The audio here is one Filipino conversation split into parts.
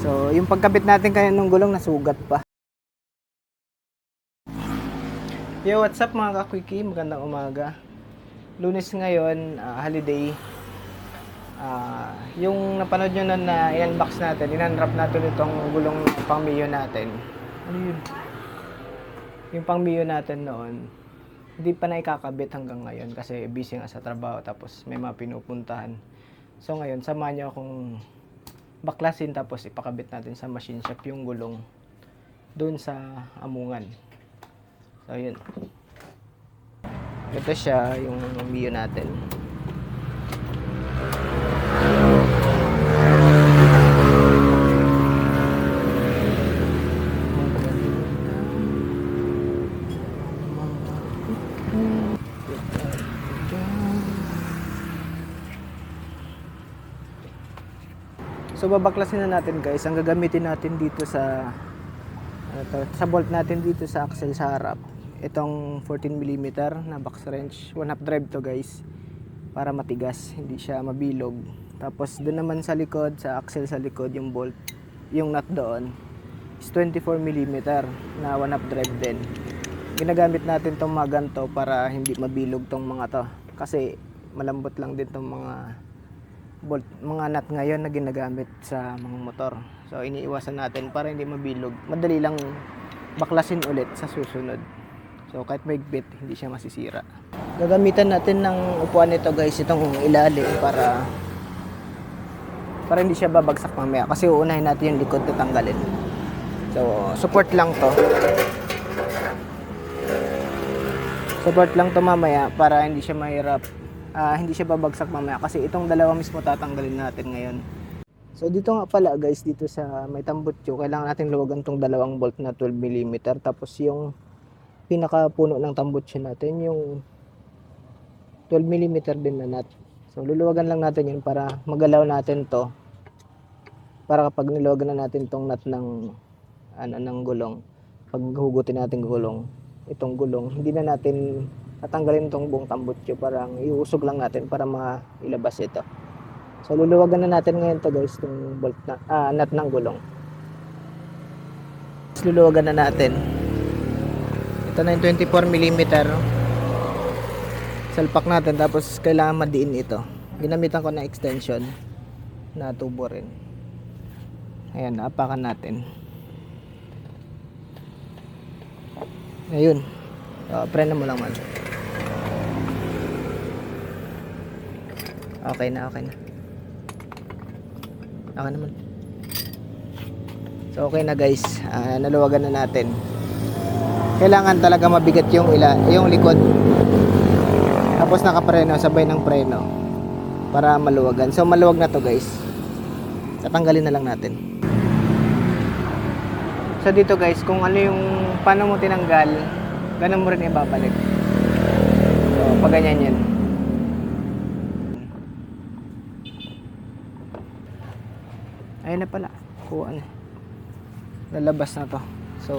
So, yung pagkabit natin kaya nung gulong nasugat pa. Yo, what's up mga kakwiki? Magandang umaga. Lunes ngayon, ah, holiday. Ah, yung napanood nyo na na i-unbox natin, in-unwrap natin itong gulong pang Mio natin. Ano yun? Yung pang Mio natin noon, hindi pa na ikakabit hanggang ngayon kasi busy nga sa trabaho tapos may mga pinupuntahan. So ngayon, samahan nyo akong baklasin tapos ipakabit natin sa machine shop yung gulong doon sa amungan. So yun. Ito siya yung Mio natin. So babaklasin na natin guys. Ang gagamitin natin dito sa ano to, sa bolt natin dito sa axle sa harap. Itong 14mm na box wrench. One half drive to guys. Para matigas, hindi siya mabilog. Tapos doon naman sa likod, sa axle sa likod yung bolt, yung nut doon is 24mm na one half drive din. Ginagamit natin tong mga ganito para hindi mabilog tong mga to. Kasi malambot lang din tong mga bolt, mga nut ngayon na ginagamit sa mga motor. So iniiwasan natin para hindi mabilog. Madali lang baklasin ulit sa susunod. So kahit may bit, hindi siya masisira. Gagamitan natin ng upuan nito guys, itong ilalim para para hindi siya babagsak mamaya kasi uunahin natin yung likod na tanggalin. So support lang to. Support lang to mamaya para hindi siya mahirap ah, hindi siya babagsak mamaya kasi itong dalawa mismo tatanggalin natin ngayon. So dito nga pala guys, dito sa may tambutso, kailangan natin luwagan tong dalawang bolt na 12mm tapos yung pinakapuno ng tambutso natin yung 12mm din na nut. So luluwagan lang natin yun para magalaw natin to para kapag niluwagan na natin tong nut ng ano ng gulong pag hugutin natin gulong itong gulong hindi na natin tatanggalin tong buong tambutso parang iusog lang natin para mailabas ito. So luluwagan na natin ngayon to guys tong bolt na ah, nut ng gulong. Luluwagan na natin. Ito na yung 24mm salpak natin tapos kailangan madiin ito. Ginamitan ko na extension na tubo rin. Ayan naapakan natin. Ayun. Uh, preno mo lang man Okay na, okay na. Okay naman. So okay na guys, Ah, naluwagan na natin. Kailangan talaga mabigat yung ila, yung likod. Tapos nakapreno, sabay ng preno para maluwagan. So maluwag na to guys. Tatanggalin na lang natin. So dito guys, kung ano yung paano mo tinanggal, ganun mo rin ibabalik. So pag ganyan yan. Ayun na pala. Kuha na. Lalabas na to. So,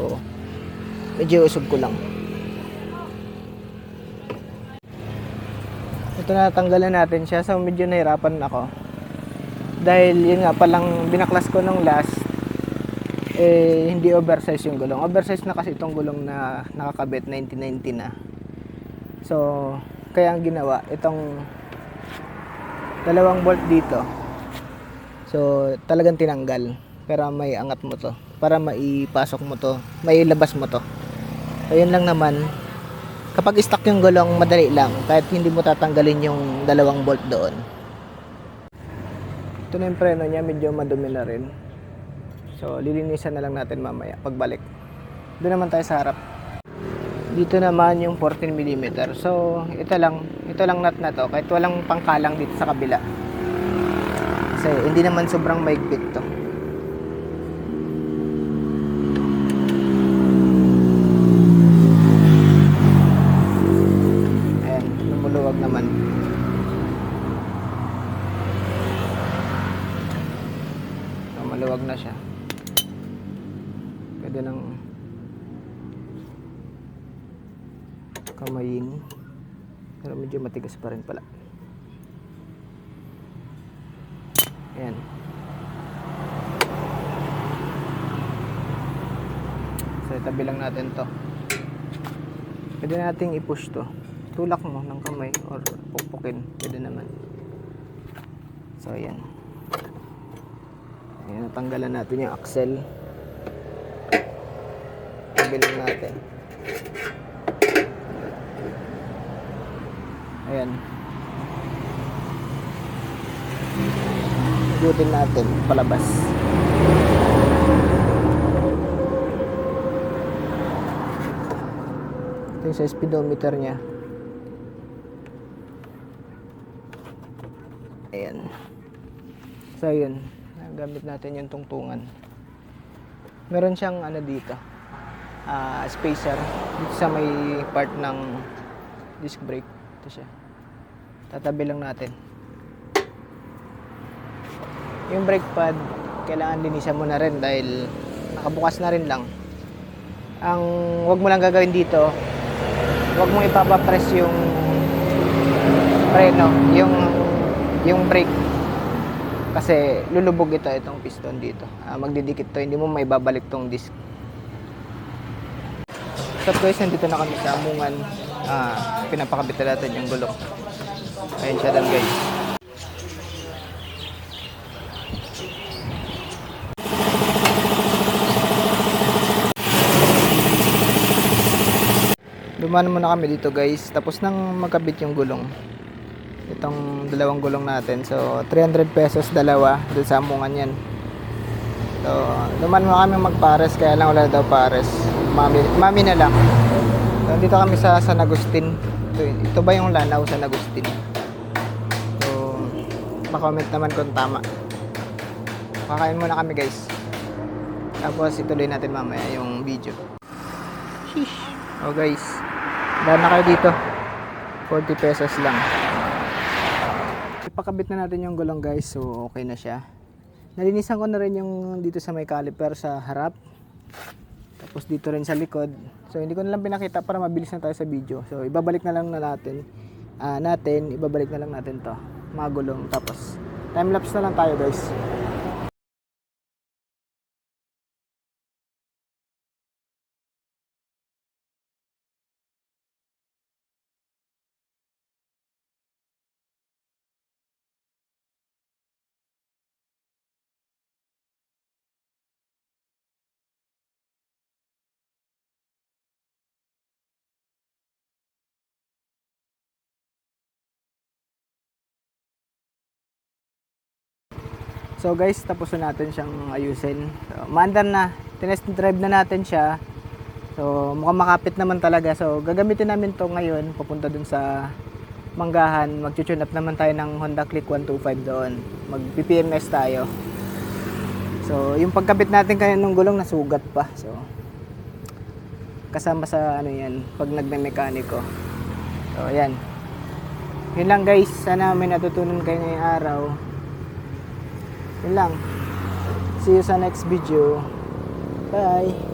medyo usog ko lang. Ito na tanggalan natin siya. So, medyo nahirapan ako. Dahil yun nga palang binaklas ko nung last eh hindi oversize yung gulong. Oversize na kasi itong gulong na nakakabit 1990 na. So, kaya ang ginawa, itong dalawang bolt dito, So, talagang tinanggal. Pero may angat mo to. Para maipasok mo to. Mailabas mo to. So, yun lang naman. Kapag stuck yung gulong, madali lang. Kahit hindi mo tatanggalin yung dalawang bolt doon. Ito na yung preno niya. Medyo madumi na rin. So, lilinisan na lang natin mamaya. Pagbalik. Doon naman tayo sa harap. Dito naman yung 14mm. So, ito lang. Ito lang nut na to. Kahit walang pangkalang dito sa kabila. Kasi hindi naman sobrang maigpit to. Ayan, lumuluwag naman. Maluwag na siya. Pwede nang kamayin. Pero medyo matigas pa rin pala. Ayan. So itabi lang natin to. Pwede nating i-push to. Tulak mo ng kamay or pupukin. Pwede naman. So ayan. Ayan, natanggalan natin yung axle. Itabi lang natin. Ayan. Ayan. Igutin natin palabas. Ito yung sa speedometer niya. Ayan. So, yun. Gamit natin yung tungtungan. Meron siyang ano dito. ah spacer. Dito sa may part ng disc brake. Ito siya. Tatabi lang natin. Yung brake pad, kailangan linisan mo na rin dahil nakabukas na rin lang. Ang wag mo lang gagawin dito, wag mo ipapapress yung preno, yung yung brake. Kasi lulubog ito itong piston dito. Ah, magdidikit to, hindi mo may babalik tong disc. So guys, nandito na kami sa amungan. Ah, pinapakabit na natin yung gulong. Ayun siya doon guys. Dumaan muna kami dito guys. Tapos nang magkabit yung gulong. Itong dalawang gulong natin. So, 300 pesos dalawa. Doon sa amungan yan. So, dumaan muna kami magpares. Kaya lang wala daw pares. Mami, mami na lang. So, dito kami sa San Agustin. Ito, ito ba yung Lanao San Agustin? So, pa-comment naman kung tama. Kakain muna kami guys. Tapos ituloy natin mamaya yung video. Sheesh. Oh guys. Daan na kayo dito. 40 pesos lang. Ipakabit na natin yung gulong guys. So okay na siya. Nalinisan ko na rin yung dito sa may caliper sa harap. Tapos dito rin sa likod. So hindi ko na lang pinakita para mabilis na tayo sa video. So ibabalik na lang na natin. ah, natin, ibabalik na lang natin to. Mga gulong. Tapos time lapse na lang tayo guys. So guys, tapos na natin siyang ayusin. So, maandar na. Tinest drive na natin siya. So mukhang makapit naman talaga. So gagamitin namin to ngayon papunta dun sa Manggahan. Mag-tune up naman tayo ng Honda Click 125 doon. Mag-PPMS tayo. So yung pagkabit natin kaya nung gulong nasugat pa. So kasama sa ano yan pag nagme-mekaniko. So ayan. Yun lang guys. Sana may natutunan kayo ngayong araw. Yun lang. See you sa next video. Bye!